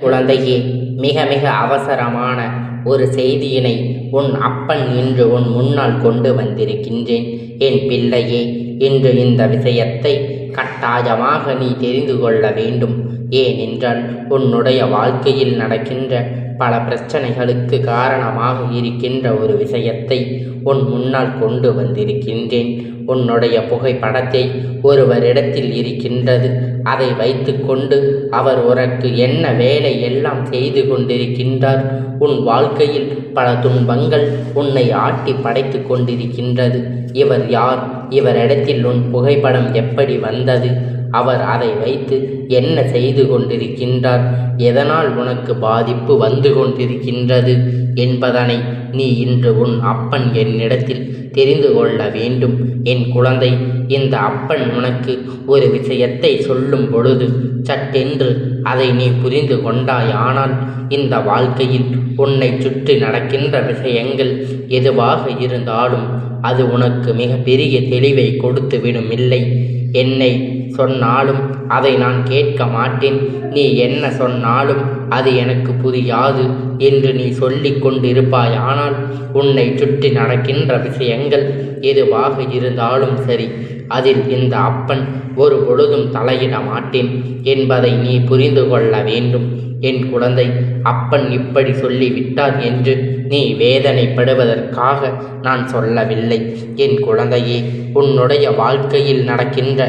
குழந்தையே மிக மிக அவசரமான ஒரு செய்தியினை உன் அப்பன் இன்று உன் முன்னால் கொண்டு வந்திருக்கின்றேன். என் பிள்ளையே இன்று இந்த விஷயத்தை கட்டாயமாக நீ தெரிந்து கொள்ள வேண்டும். ஏனென்றால் உன்னுடைய வாழ்க்கையில் நடக்கின்ற பல பிரச்சனைகளுக்கு காரணமாக இருக்கின்ற ஒரு விஷயத்தை உன் முன்னால் கொண்டு வந்திருக்கின்றேன். உன்னுடைய புகைப்படத்தை ஒருவரிடத்தில் இருக்கின்றது. அதை வைத்துக்கொண்டு அவர் உனக்கு என்ன வேலை எல்லாம் செய்து கொண்டிருக்கின்றார்? உன் வாழ்க்கையில் பல துன்பங்கள் உன்னை ஆட்டி படைத்து கொண்டிருக்கின்றது. இவர் யார்? இவரிடத்தில் உன் புகைப்படம் எப்படி வந்தது? அவர் அதை வைத்து என்ன செய்து கொண்டிருக்கின்றார்? எதனால் உனக்கு பாதிப்பு வந்து கொண்டிருக்கின்றது என்பதனை நீ இன்று உன் அப்பன் என்னிடத்தில் தெரிந்து கொள்ள வேண்டும். என் குழந்தை இந்த அப்பன் உனக்கு ஒரு விஷயத்தை சொல்லும் பொழுது சட்டென்று அதை நீ புரிந்து கொண்டாயானால் இந்த வாழ்க்கையில் உன்னை சுற்றி நடக்கின்ற விஷயங்கள் எதுவாக இருந்தாலும் அது உனக்கு மிக பெரிய தெளிவை கொடுத்துவிடும் இல்லை. என்னை சொன்னாலும் அதை நான் கேட்க மாட்டேன். நீ என்ன சொன்னாலும் அது எனக்கு புரியாது என்று நீ சொல்லிக் கொண்டிருப்பாயானால் உன்னை சுற்றி நடக்கின்ற விஷயங்கள் எதுவாக இருந்தாலும் சரி அதில் இந்த அப்பன் ஒரு பொழுதும் தலையிட மாட்டேன் என்பதை நீ புரிந்து கொள்ள வேண்டும். என் குழந்தை அப்பன் இப்படி சொல்லிவிட்டார் என்று நீ வேதனைப்படுவதற்காக நான் சொல்லவில்லை. என் குழந்தையே உன்னுடைய வாழ்க்கையில் நடக்கின்ற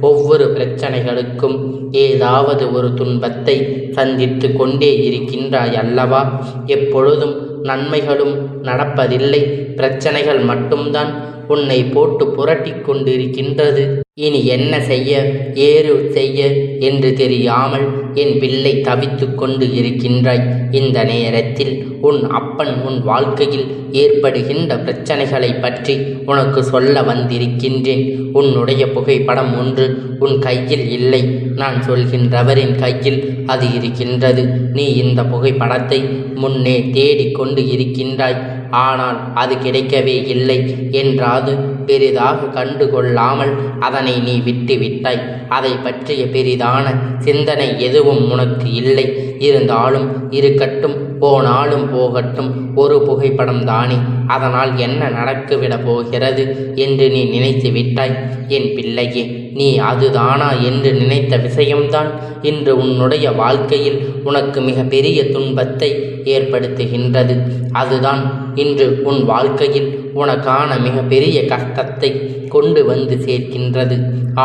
ஒவ்வொரு பிரச்சனைகளுக்கும் ஏதாவது ஒரு துன்பத்தை சந்தித்து கொண்டே இருக்கின்றாய் அல்லவா? எப்பொழுதும் நன்மைகளும் நடப்பதில்லை. பிரச்சனைகள் மட்டும்தான் உன்னை போட்டு புரட்டி கொண்டிருக்கின்றது. இனி என்ன செய்ய? ஏறு செய்ய என்று தெரியாமல் என் பிள்ளை தவித்து கொண்டு இருக்கின்றாய். இந்த நேரத்தில் உன் அப்பன் உன் வாழ்க்கையில் ஏற்படுகின்ற பிரச்சனைகளை பற்றி உனக்கு சொல்ல வந்திருக்கின்றேன். உன்னுடைய புகைப்படம் ஒன்று உன் கையில் இல்லை. நான் சொல்கின்றவரின் கையில் அது இருக்கின்றது. நீ இந்த புகைப்படத்தை முன்னே தேடிக்கொண்டு இருக்கின்றாய். ஆனால் அது கிடைக்கவே இல்லை என்றாது. பெரிதாக கண்டு கொள்ளாமல் அதனை நீ விட்டு விட்டாய் அதை பற்றிய பெரிதான சிந்தனை எதுவும் உனக்கு இல்லை. இருந்தாலும் இருக்கட்டும் போனாலும் போகட்டும் ஒரு புகைப்படம் தானே. அதனால் என்ன நடக்குவிடப் போகிறது என்று நீ நினைத்து விட்டாய். என் பிள்ளையே நீ அதுதானா என்று நினைத்த விஷயம்தான் இன்று உன்னுடைய வாழ்க்கையில் உனக்கு மிக பெரிய துன்பத்தை ஏற்படுத்துகின்றது. அதுதான் இன்று உன் வாழ்க்கையில் உனக்கான மிக பெரிய கஷ்டத்தை கொண்டு வந்து சேர்க்கின்றது.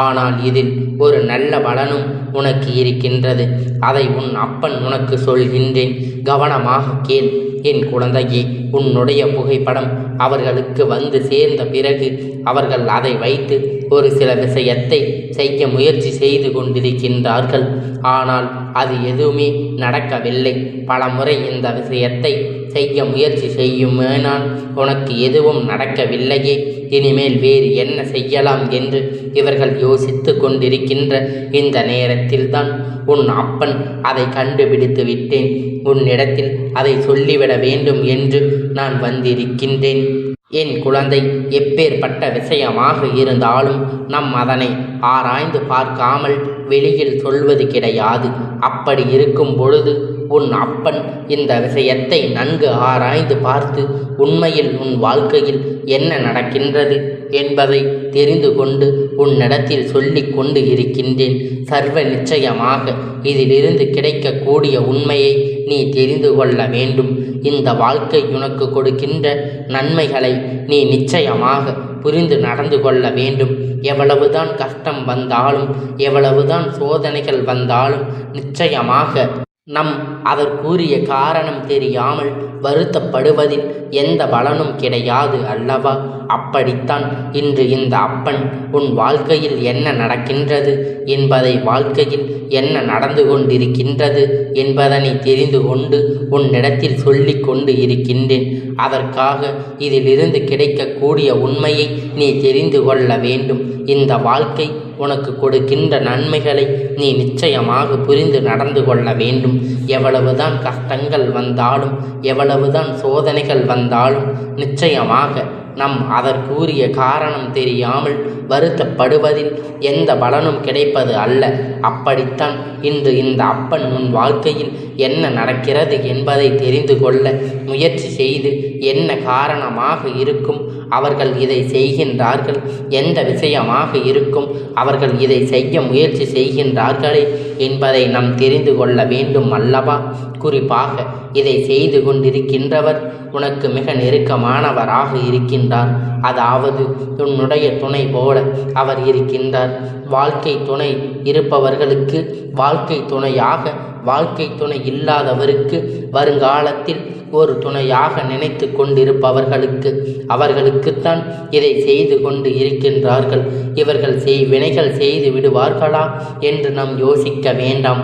ஆனால் இதில் ஒரு நல்ல பலனும் உனக்கு இருக்கின்றது. அதை உன் அப்பன் உனக்கு சொல்கின்றேன். கவனமாக கேள். என் குழந்தையே உன்னுடைய புகைப்படம் அவர்களுக்கு வந்து சேர்ந்த பிறகு அவர்கள் அதை வைத்து ஒரு சில விஷயத்தை செய்ய முயற்சி செய்து கொண்டிருக்கின்றார்கள். ஆனால் அது எதுவுமே நடக்கவில்லை. பல முறை இந்த விஷயத்தை செய்ய முயற்சி செய்யுமேனால் உனக்கு எதுவும் நடக்கவில்லையே. இனிமேல் வேறு என்ன செய்யலாம் என்று இவர்கள் யோசித்து கொண்டிருக்கின்ற இந்த நேரத்தில்தான் உன் அப்பன் அதை கண்டுபிடித்து விட்டேன். உன்னிடத்தில் அதை சொல்லிவிட வேண்டும் என்று நான் வந்திருக்கின்றேன். என் குழந்தை எப்பேற்பட்ட விஷயமாக இருந்தாலும் நம் அதனை ஆராய்ந்து பார்க்காமல் வெளியில் சொல்வது கிடையாது. அப்படி இருக்கும் பொழுது உன் அப்பன் இந்த விஷயத்தை நன்கு ஆராய்ந்து பார்த்து உண்மையில் உன் வாழ்க்கையில் என்ன நடக்கின்றது என்பதை தெரிந்து கொண்டு உன்னிடத்தில் சொல்லி கொண்டு இருக்கின்றேன். சர்வ நிச்சயமாக இதிலிருந்து கிடைக்கக்கூடிய உண்மையை நீ தெரிந்து கொள்ள வேண்டும். இந்த வாழ்க்கை உனக்கு கொடுக்கின்ற நன்மைகளை நீ நிச்சயமாக புரிந்து நடந்து கொள்ள வேண்டும். எவ்வளவுதான் கஷ்டம் வந்தாலும் எவ்வளவுதான் சோதனைகள் வந்தாலும் நிச்சயமாக நம் அதற்குரிய காரணம் தெரியாமல் வருத்தப்படுவதில் எந்த பலனும் கிடையாது அல்லவா? அப்படித்தான் இன்று இந்த அப்பன் உன் வாழ்க்கையில் என்ன நடக்கின்றது? என்பதை வாழ்க்கையில் என்ன நடந்து கொண்டிருக்கின்றது? என்பதனை தெரிந்து கொண்டு உன்னிடத்தில் சொல்லி கொண்டு இருக்கின்றேன். அதற்காக இதிலிருந்து கிடைக்கக்கூடிய உண்மையை நீ தெரிந்து கொள்ள வேண்டும். இந்த வாழ்க்கை உனக்கு கொடுக்கின்ற நன்மைகளை நீ நிச்சயமாக புரிந்து நடந்து கொள்ள வேண்டும். எவ்வளவுதான் கஷ்டங்கள் வந்தாலும் எவ்வளவுதான் சோதனைகள் வந்தாலும் நிச்சயமாக நம் அதற்குரிய காரணம் தெரியாமல் வருத்தப்படுவதில் எந்த பலனும் கிடைப்பது அல்ல. அப்படித்தான் இன்று இந்த அப்பன் உன் வாழ்க்கையில் என்ன நடக்கிறது என்பதை தெரிந்து கொள்ள முயற்சி செய்து என்ன காரணமாக இருக்கும்? அவர்கள் இதை செய்கின்றார்கள். எந்த விஷயமாக இருக்கும்? அவர்கள் இதை செய்ய முயற்சி செய்கின்றார்களே என்பதை நாம் தெரிந்து கொள்ள வேண்டும் அல்லவா? குறிப்பாக இதை செய்து கொண்டிருக்கின்றவர் உனக்கு மிக நெருக்கமானவராக இருக்கின்றார். அதாவது உன்னுடைய துணை போல அவர் இருக்கின்றார். வாழ்க்கை துணை இருப்பவர்களுக்கு வாழ்க்கை துணையாக வாழ்க்கை துணை இல்லாதவருக்கு வருங்காலத்தில் ஒரு துணையாக நினைத்து கொண்டிருப்பவர்களுக்கு அவர்களுக்குத்தான் இதை செய்து கொண்டு இருக்கின்றார்கள். இவர்கள் செய் வினைகள் செய்து விடுவார்களா என்று நாம் யோசிக்க வேண்டாம்.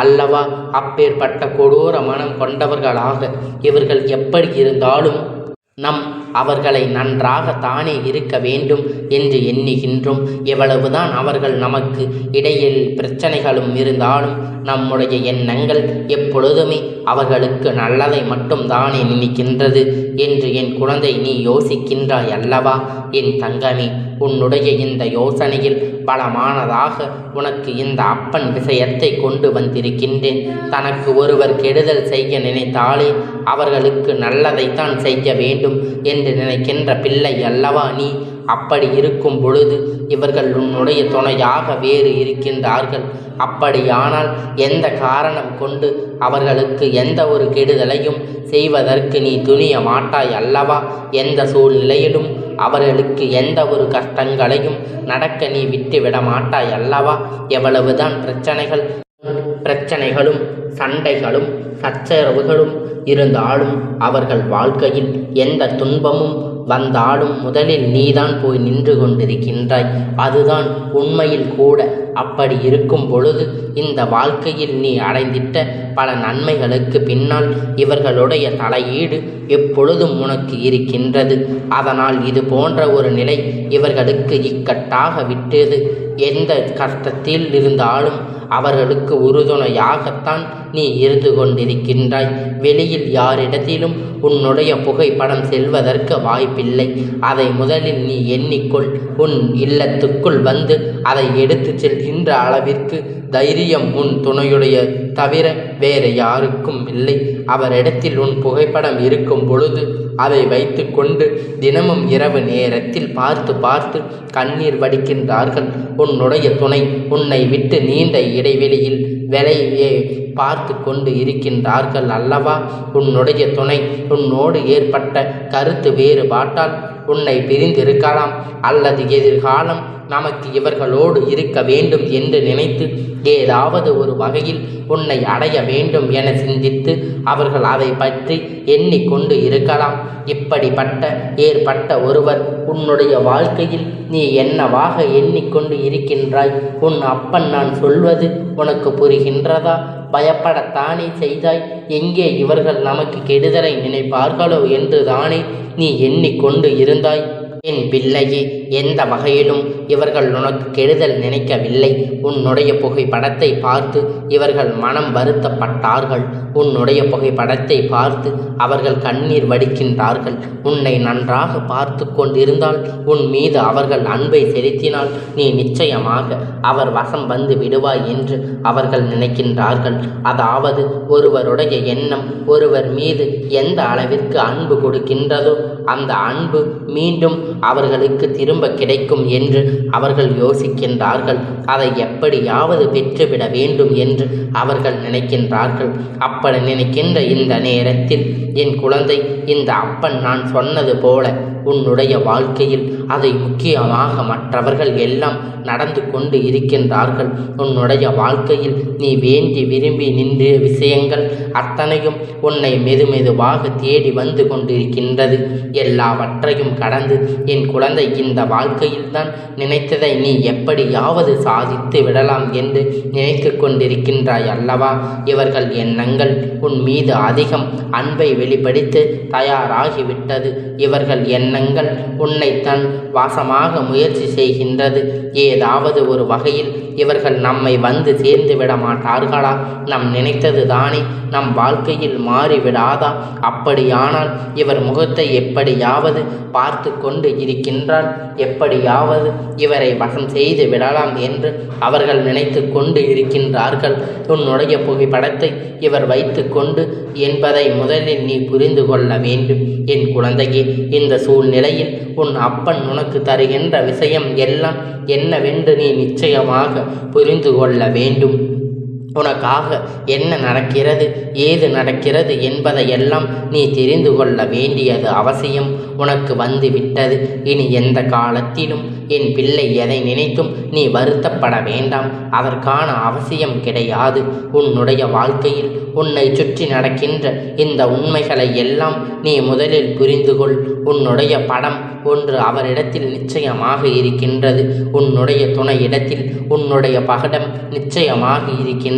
அல்லவா அப்பேற்பட்ட கொடூர மனம் கொண்டவர்களாக இவர்கள் எப்படி இருந்தாலும் நம் அவர்களை நன்றாக தானே இருக்க வேண்டும் என்று எண்ணுகின்றோம். எவ்வளவுதான் அவர்கள் நமக்கு இடையில் பிரச்சனைகளும் இருந்தாலும் நம்முடைய எண்ணங்கள் எப்பொழுதுமே அவர்களுக்கு நல்லதை மட்டும் தானே நினைக்கின்றது என்று என் குழந்தை நீ யோசிக்கின்றாய் அல்லவா? என் தங்கமே உன்னுடைய இந்த யோசனையில் பலமானதாக உனக்கு இந்த அப்பன் விஷயத்தை கொண்டு வந்திருக்கின்றேன். தனக்கு ஒருவர் கெடுதல் செய்ய நினைத்தாலே அவர்களுக்கு நல்லதைத்தான் செய்ய வேண்டும் என்று நினைக்கின்ற பிள்ளை அல்லவா நீ? அப்படி இருக்கும் பொழுது இவர்கள் உன்னுடைய துணையாக வேறு இருக்கின்றார்கள். அப்படியானால் எந்த காரணம் கொண்டு அவர்களுக்கு எந்த ஒரு கெடுதலையும் செய்வதற்கு நீ துணிய மாட்டாய் அல்லவா? எந்த சூழ்நிலையிலும் அவர்களுக்கு எந்த ஒரு கஷ்டங்களையும் நடக்க நீ விட்டுவிட மாட்டாய் அல்லவா? எவ்வளவுதான் பிரச்சனைகள் பிரச்சனைகளும் சண்டைகளும் சச்சரவுகளும் இருந்தாலும் அவர்கள் வாழ்க்கையில் எந்த துன்பமும் வந்தாலும் முதலில் நீதான் போய் நின்று கொண்டிருக்கின்றாய். அதுதான் உண்மையில் கூட அப்படி இருக்கும் பொழுது இந்த வாழ்க்கையில் நீ அடைந்திட்ட பல நன்மைகளுக்கு பின்னால் இவர்களுடைய தலையீடு எப்பொழுதும் உனக்கு இருக்கின்றது. அதனால் இது போன்ற ஒரு நிலை இவர்களுக்கு இக்கட்டாக விட்டது. எந்த கஷ்டத்தில் இருந்தாலும் அவர்களுக்கு உறுதுணையாகத்தான் நீ இருந்து கொண்டிருக்கின்றாய். வெளியில் யாரிடத்திலும் உன்னுடைய புகைப்படம் செல்வதற்கு வாய்ப்பில்லை. அதை முதலில் நீ எண்ணிக்கொள். உன் இல்லத்துக்குள் வந்து அதை எடுத்து செல்கின்ற அளவிற்கு தைரியம் உன் துணையுடைய தவிர வேறு யாருக்கும் இல்லை. அவரிடத்தில் உன் புகைப்படம் இருக்கும் பொழுது அதை வைத்து கொண்டு தினமும் இரவு நேரத்தில் பார்த்து பார்த்து கண்ணீர் வடிக்கின்றார்கள். உன்னுடைய துணை உன்னை விட்டு நீண்ட இடைவெளியில் விலையே பார்த்து கொண்டு இருக்கின்றார்கள் அல்லவா? உன்னுடைய துணை உன்னோடு ஏற்பட்ட கருத்து வேறுபாட்டால் உன்னை பிரிந்திருக்கலாம். அல்லது எதிர்காலம் நமக்கு இவர்களோடு இருக்க வேண்டும் என்று நினைத்து ஏதாவது ஒரு வகையில் உன்னை அடைய வேண்டும் என சிந்தித்து அவர்கள் அதை பற்றி எண்ணிக்கொண்டு இருக்கலாம். இப்படிப்பட்ட ஏற்பட்ட ஒருவர் உன்னுடைய வாழ்க்கையில் நீ என்னவாக எண்ணிக்கொண்டு இருக்கின்றாய்? உன் அப்பன் நான் சொல்வது உனக்கு புரிகின்றதா? பயப்படத்தானே செய்தாய்? எங்கே இவர்கள் நமக்கு கெடுதலை நினைப்பார்களோ என்று தானே நீ எண்ணிக்கொண்டு இருந்தாய்? என் பிள்ளையே எந்த வகையிலும் இவர்கள் உனக்கு கெடுதல் நினைக்கவில்லை. உன்னுடைய புகைப்படத்தை பார்த்து இவர்கள் மனம் வருத்தப்பட்டார்கள். உன்னுடைய புகைப்படத்தை பார்த்து அவர்கள் கண்ணீர் வடிக்கின்றார்கள். உன்னை நன்றாக பார்த்து கொண்டிருந்தால் உன் மீது அவர்கள் அன்பை செலுத்தினால் நீ நிச்சயமாக அவர் வசம் வந்து விடுவாய் என்று அவர்கள் நினைக்கின்றார்கள். அதாவது ஒருவருடைய எண்ணம் ஒருவர் மீது எந்த அளவிற்கு அன்பு கொடுக்கின்றதோ அந்த அன்பு மீண்டும் அவர்களுக்கு திரும்ப கிடைக்கும் என்று அவர்கள் யோசிக்கின்றார்கள். அதை எப்படியாவது பெற்றுவிட வேண்டும் என்று அவர்கள் நினைக்கின்றார்கள். அப்படி நினைக்கின்ற இந்த நேரத்தில் என் குழந்தை இந்த அப்பன் நான் சொன்னது போல உன்னுடைய வாழ்க்கையில் அதை முக்கியமாக மற்றவர்கள் எல்லாம் நடந்து கொண்டு இருக்கின்றார்கள். உன்னுடைய வாழ்க்கையில் நீ வேண்டி விரும்பி நின்ற விஷயங்கள் அத்தனையும் உன்னை மெதுமெதுவாக தேடி வந்து கொண்டிருக்கின்றது. எல்லாவற்றையும் கடந்து என் குழந்தை இந்த வாழ்க்கையில்தான் நினைத்ததை நீ எப்படியாவது சாதித்து விடலாம் என்று நினைத்து கொண்டிருக்கின்றாய் அல்லவா? இவர்கள் எண்ணங்கள் உன் மீது அதிகம் அன்பை வெளிப்படுத்த தயாராகிவிட்டது. இவர்கள் எண்ணங்கள் உன்னை தன் வாசமாக முயற்சி செய்கின்றது. ஏதாவது ஒரு வகையில் இவர்கள் நம்மை வந்து சேர்ந்து விட மாட்டார்களா? நம் நினைத்தது தானே நம் வாழ்க்கையில் மாறிவிடாதா? அப்படியானால் இவர் முகத்தை எப்படியாவது பார்த்து கொண்டு இருக்கின்றால் எப்படியாவது இவரை வசம் செய்து விடலாம் என்று அவர்கள் நினைத்து கொண்டு இருக்கின்றார்கள். உன்னுடைய புகைப்படத்தை இவர் வைத்து கொண்டு என்பதை முதலில் நீ புரிந்து கொள்ள வேண்டும். என் குழந்தையே இந்த சூழ்நிலையில் உன் அப்பன் உனக்கு தருகின்ற விஷயம் எல்லாம் என்னவென்று நீ நிச்சயமாக புரிந்து கொள்ள வேண்டும். உனக்காக என்ன நடக்கிறது ஏது நடக்கிறது என்பதையெல்லாம் நீ தெரிந்து கொள்ள வேண்டியது அவசியம். உனக்கு வந்து விட்டது. இனி எந்த காலத்திலும் என் பிள்ளை எதை நினைத்தும் நீ வருத்தப்பட வேண்டாம். அதற்கான அவசியம் கிடையாது. உன்னுடைய வாழ்க்கையில் உன்னை சுற்றி நடக்கின்ற இந்த உண்மைகளை எல்லாம் நீ முதலில் புரிந்து கொள். உன்னுடைய படம் ஒன்று அவரிடத்தில் நிச்சயமாக இருக்கின்றது. உன்னுடைய துணை இடத்தில் உன்னுடைய பகடம் நிச்சயமாக இருக்கின்றது.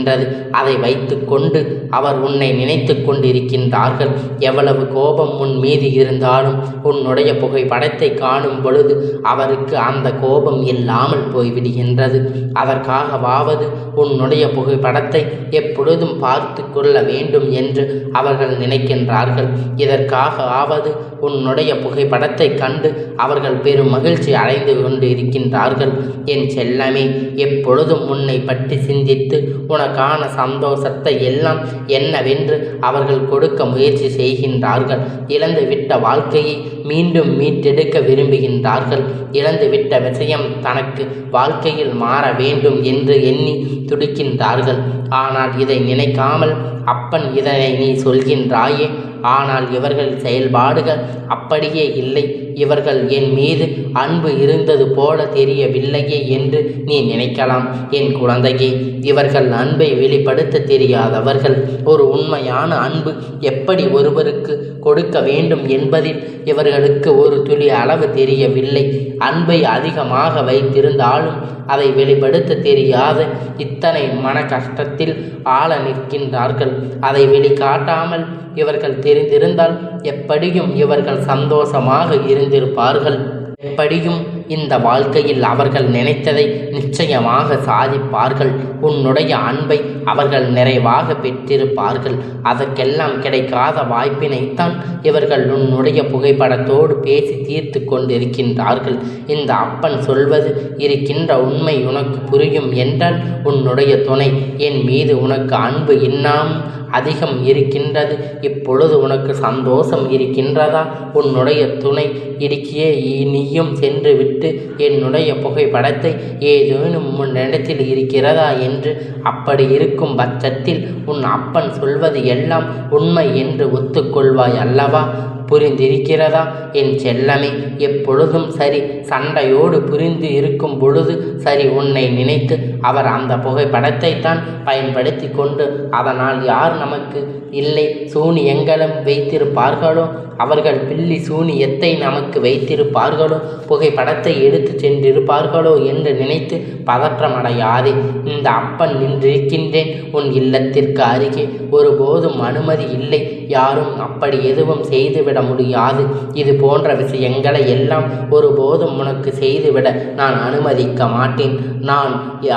அதை வைத்துக்கொண்டு அவர் உன்னை நினைத்து கொண்டிருக்கின்றார்கள். எவ்வளவு கோபம் உன் மீது இருந்தாலும் உன்னுடைய புகைப்படத்தை காணும் பொழுது அவருக்கு அந்த கோபம் இல்லாமல் போய்விடுகின்றது. அதற்காகவாவது உன்னுடைய புகைப்படத்தை எப்பொழுதும் பார்த்து கொள்ள வேண்டும் என்று அவர்கள் நினைக்கின்றார்கள். இதற்காக ஆவது உன்னுடைய புகைப்படத்தை கண்டு அவர்கள் பெரும் மகிழ்ச்சி அடைந்து கொண்டு இருக்கின்றார்கள் என் செல்லமே எப்பொழுதும் உன்னை பற்றி சிந்தித்து உனக்கு காண சந்தோஷத்தை எல்லாம் என்னவென்று அவர்கள் கொடுக்க முயற்சி செய்கின்றார்கள். இழந்துவிட்ட வாழ்க்கையை மீண்டும் மீட்டெடுக்க விரும்புகின்றார்கள். இழந்துவிட்ட விஷயம் தனக்கு வாழ்க்கையில் மாற வேண்டும் என்று எண்ணி துடிக்கின்றார்கள். ஆனால் இதை நினைக்காமல் அப்பன் இதனை நீ சொல்கின்றாயே ஆனால் இவர்கள் செயல்பாடுகள் அப்படியே இல்லை. இவர்கள் என் மீது அன்பு இருந்தது போல தெரியவில்லையே என்று நீ நினைக்கலாம். என் குழந்தையே இவர்கள் அன்பை வெளிப்படுத்த தெரியாதவர்கள். ஒரு உண்மையான அன்பு எப்படி ஒருவருக்கு கொடுக்க வேண்டும் என்பதில் இவர்களுக்கு ஒரு துளி அளவு தெரியவில்லை. அன்பை அதிகமாக வைத்திருந்தாலும் அதை வெளிப்படுத்த தெரியாத இத்தனை மன கஷ்டத்தில் ஆள நிற்கின்றார்கள். அதை வெளிக்காட்டாமல் இவர்கள் தெரிந்திருந்தால் எப்படியும் இவர்கள் சந்தோஷமாக இருந்திருப்பார்கள். எப்படியும் இந்த வாழ்க்கையில் அவர்கள் நினைத்ததை நிச்சயமாக சாதிப்பார்கள். உன்னுடைய அன்பை அவர்கள் நிறைவாக பெற்றிருப்பார்கள். அதற்கெல்லாம் கிடைக்காத வாய்ப்பினைத்தான் இவர்கள் உன்னுடைய புகைப்படத்தோடு பேசி தீர்த்து கொண்டிருக்கின்றார்கள். இந்த அப்பன் சொல்வது இருக்கின்ற உண்மை உனக்கு புரியும் என்றால் உன்னுடைய துணை என் மீது உனக்கு அன்பு இன்னாம் அதிகம் இருக்கின்றது. இப்பொழுது உனக்கு சந்தோஷம் இருக்கின்றதா? உன்னுடைய துணை இருக்கியே நீயும் சென்று விட்டு என்னுடைய புகைப்படத்தை ஏதேனும் முன்னிடத்தில் இருக்கிறதா என்று அப்படி இருக்கும் பட்சத்தில் உன் அப்பன் சொல்வது எல்லாம் உண்மை என்று ஒத்துக்கொள்வாய் அல்லவா? புரிந்திருக்கிறதா? என் செல்லமே எப்பொழுதும் சரி சண்டையோடு புரிந்து இருக்கும் பொழுது சரி உன்னை நினைத்து அவர் அந்த புகைப்படத்தை தான் பயன்படுத்தி கொண்டு அதனால் யார் நமக்கு இல்லை? சூனியங்களும் வைத்திருப்பார்களோ? அவர்கள் பில்லி சூனியத்தை நமக்கு வைத்திருப்பார்களோ? புகைப்படத்தை எடுத்து சென்றிருப்பார்களோ என்று நினைத்து பதற்றமடையாதே. இந்த அப்பன் நின்றிருக்கின்றேன் உன் இல்லத்திற்கு அருகே. ஒருபோதும் அனுமதி இல்லை. யாரும் அப்படி எதுவும் செய்துவிட முடியாது. இது போன்ற விஷயங்களை எல்லாம் ஒருபோதும் உனக்கு செய்துவிட நான் அனுமதிக்க மாட்டேன். நான்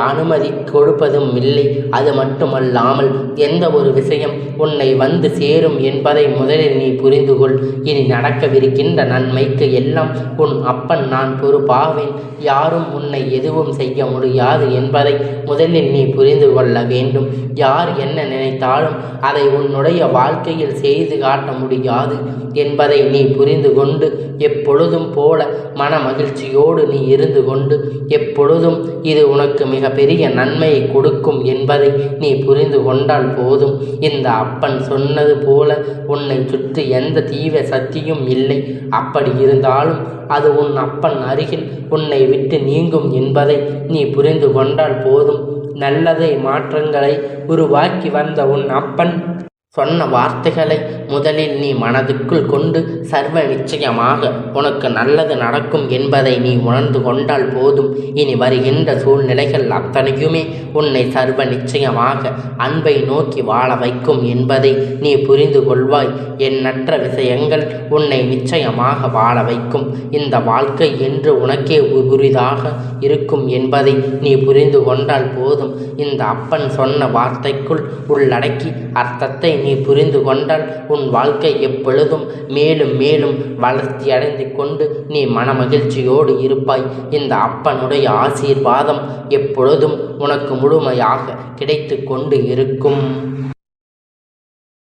அனுமதி கொடுப்பதும் இல்லை. அது மட்டுமல்லாமல் எந்த ஒரு விஷயம் உன்னை வந்து சேரும் என்பதை முதலில் நீ புரிந்து கொள். இனி நடக்கவிருக்கின்ற நன்மைக்கு எல்லாம் உன் அப்பன் நான் பொறுப்பாவேன். யாரும் உன்னை எதுவும் செய்ய முடியாது என்பதை முதலில் நீ புரிந்து கொள்ள வேண்டும். யார் என்ன நினைத்தாலும் அதை உன்னுடைய வாழ்க்கையில் செய்து காட்ட முடியாது என்பதை நீ புரிந்து கொண்டு எப்பொழுதும் போல மன மகிழ்ச்சியோடு நீ இருந்து கொண்டு எப்பொழுதும் இது உனக்கு மிக பெரிய நன்மையை கொடுக்கும் என்பதை நீ புரிந்து கொண்டால் போதும். இந்த அப்பன் சொன்னது போல உன்னை சுற்றி எந்த தீவிர சக்தியும் இல்லை. அப்படி இருந்தாலும் அது உன் அப்பன் அருகில் உன்னை விட்டு நீங்கும் என்பதை நீ புரிந்து கொண்டால் போதும். நல்லதை மாற்றங்களை உருவாக்கி வந்த உன் அப்பன் சொன்ன வார்த்தைகளை முதலில் நீ மனதுக்குள் கொண்டு சர்வ நிச்சயமாக உனக்கு நல்லது நடக்கும் என்பதை நீ உணர்ந்து கொண்டால் போதும். இனி வருகின்ற சூழ்நிலைகள் அத்தனையுமே உன்னை சர்வ நிச்சயமாக அன்பை நோக்கி வாழ வைக்கும் என்பதை நீ புரிந்து கொள்வாய். எண்ணற்ற விஷயங்கள் உன்னை நிச்சயமாக வாழ வைக்கும். இந்த வாழ்க்கை என்று உனக்கே புரிதாக இருக்கும் என்பதை நீ புரிந்து கொண்டால் போதும். இந்த அப்பன் சொன்ன வார்த்தைக்குள் உள்ளடக்கி அர்த்தத்தை நீ புரிந்து கொண்டால் உன் வாழ்க்கை எப்பொழுதும் மேலும் மேலும் வளர்ச்சி அடைந்து கொண்டு நீ மனமகிழ்ச்சியோடு இருப்பாய். இந்த அப்பனுடைய ஆசீர்வாதம் எப்பொழுதும் உனக்கு முழுமையாக கிடைத்து கொண்டு இருக்கும்.